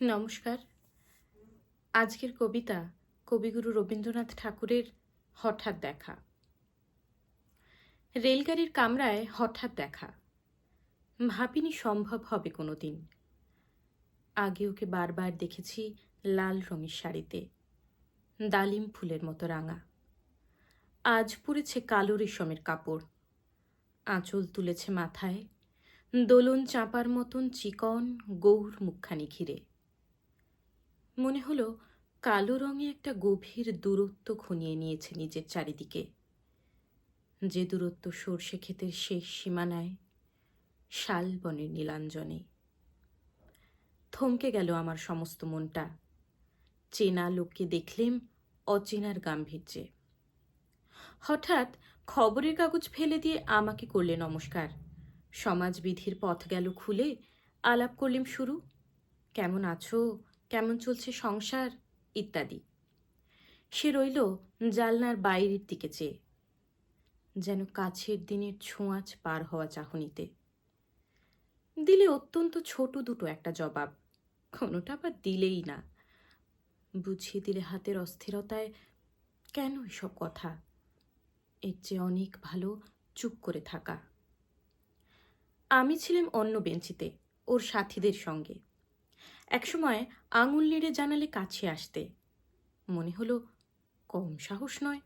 নমস্কার। আজকের কবিতা কবিগুরু রবীন্দ্রনাথ ঠাকুরের হঠাৎ দেখা। রেলগাড়ির কামরায় হঠাৎ দেখা। ভাবিনি সম্ভব হবে কোনো দিন আগে ওকে বারবার দেখেছি লাল রঙের শাড়িতে, ডালিম ফুলের মতো রাঙা। আজ পরেছে কালো রেশমের কাপড়। আঁচল তুলেছে মাথায়, দোলন চাঁপার মতন চিকন, গৌর মুখখানি ঘিরে। মনে হলো কালো রঙে একটা গভীর দূরত্ব খুনিয়ে নিয়েছে নিজের চারিদিকে। যে দূরত্ব সর্ষে ক্ষেতের শেষ সীমানায়, শাল বনের নীলাঞ্জনে। থমকে গেল আমার সমস্ত মনটা। চেনা লোককে দেখলেম অচেনার গাম্ভীর্যে। হঠাৎ খবরের কাগজ ফেলে দিয়ে আমাকে করলে নমস্কার। সমাজবিধির পথ গেল খুলে আলাপ করলেম, শুরু, কেমন আছো? কেমন চলছে সংসার, ইত্যাদি। সে রইল জালনার বাইরের দিকে চেয়ে, যেন কাছের দিনের ছোঁয়াচ পার হওয়া চাহনিতে। দিলে অত্যন্ত ছোট দুটো একটা জবাব, কোনোটা আবার দিলেই না। বুঝিয়ে দিলে হাতের অস্থিরতায়, কেন এসব কথা? এর চেয়ে অনেক ভালো চুপ করে থাকা। আমি ছিলাম অন্য বেঞ্চিতে, ওর সাথীদের সঙ্গে। একসময় আঙুল নেড়ে জানালে কাছে আসতে। মনে হলো কম সাহস নয়।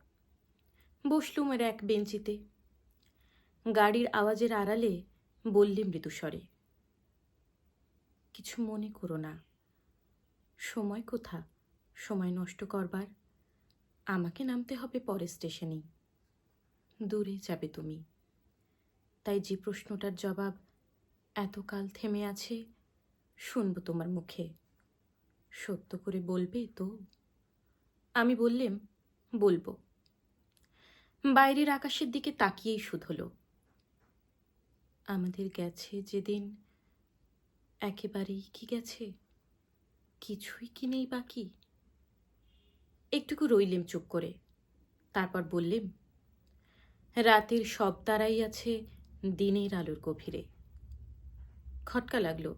বসলুম এর এক বেঞ্চিতে। গাড়ির আওয়াজের আড়ালে বললে মৃদুস্বরে, কিছু মনে করো না। সময় কোথা? সময় নষ্ট করবার। আমাকে নামতে হবে পরের স্টেশনেই। দূরে যাবে তুমি। তাই যে প্রশ্নটার জবাব এতকাল থেমে আছে শুনব তোমার মুখে। সত্য করে বলবে তো? আমি বললেম, বলব। বাইরের আকাশের দিকে তাকিয়েই শুধ হলো। আমাদের গেছে যেদিন, একেবারেই কি গেছে? কিছুই কি নেই বাকি? একটুকু রইলেম চুপ করে। তারপর বললেম, রাতের সব তারাই আছে দিনের আলোর গভীরে। খটকা লাগল।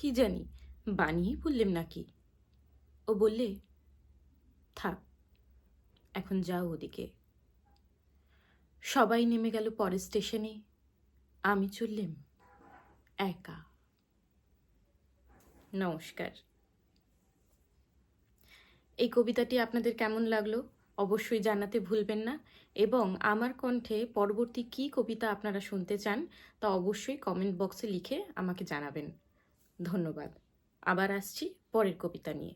কি জানি, বানিয়ে বললেম নাকি? ও বললে, থাক, এখন যাও ওদিকে। সবাই নেমে গেল পরের স্টেশনে। আমি চললেম, একা। নমস্কার। এই কবিতাটি আপনাদের কেমন লাগল অবশ্যই জানাতে ভুলবেন না এবং আমার কণ্ঠে পরবর্তী কী কবিতা আপনারা শুনতে চান তা অবশ্যই কমেন্ট বক্সে লিখে আমাকে জানাবেন। ধন্যবাদ। আবার আসছি পরের কবিতা নিয়ে।